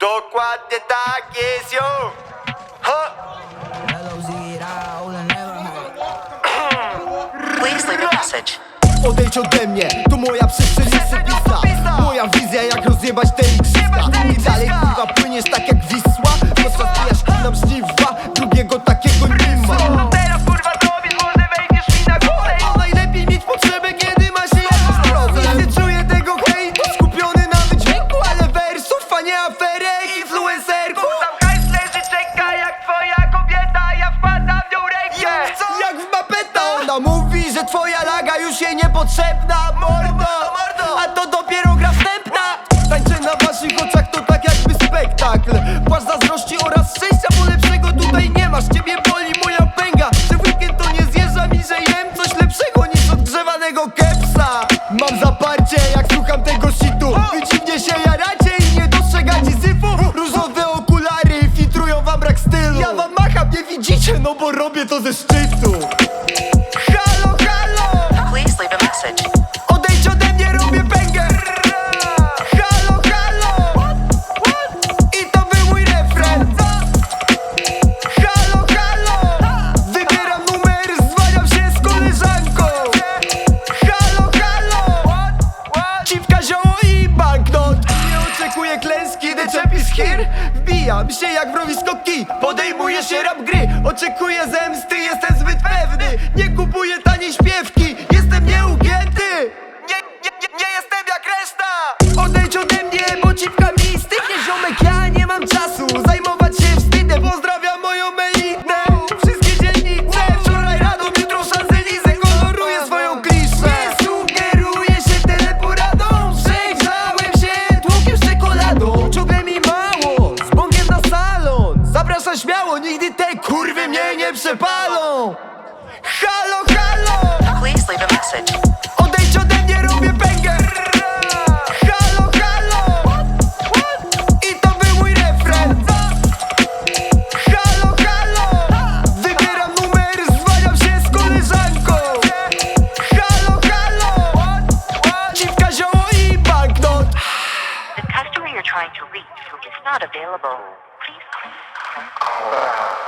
Dokładnie tak jest, yo! Ha! Please leave a message. Odejdź ode mnie, to moja przestrzeń osobista Moja wizja jak rozjebać te igrzyska I dalej kurwa płyniesz tak jak mówi, że twoja laga już jej niepotrzebna. Mordo, a to dopiero gra wstępna. Tańczę na waszych oczach, to tak jakby spektakl. Płaszcz zazdrości oraz szczęścia, bo lepszego tutaj nie masz. Ciebie boli moja pęga, że w weekend to nie zjeżdżam i że jem coś lepszego niż odgrzewanego kepsa. Mam zaparcie, jak słucham tego shitu. Wy dziwnie się jaracie i nie dostrzegacie syfu Różowe okulary filtrują wam brak stylu. Ja wam macham, nie widzicie, no bo robię to ze szczytu hir Wbijam się jak mrowisko kij Podejmuję się rap gry. Oczekuję zemsty, kurwy mnie nie przepalą Halo, halo! Please leave a message. Odejdź ode mnie, robię pęgę Halo, halo I to był mój refren Halo, halo Wybieram numer, zwaniam się z koleżanką Halo, halo Ciwka, zioło i banknot The customer you're trying to reach is not available. Please call.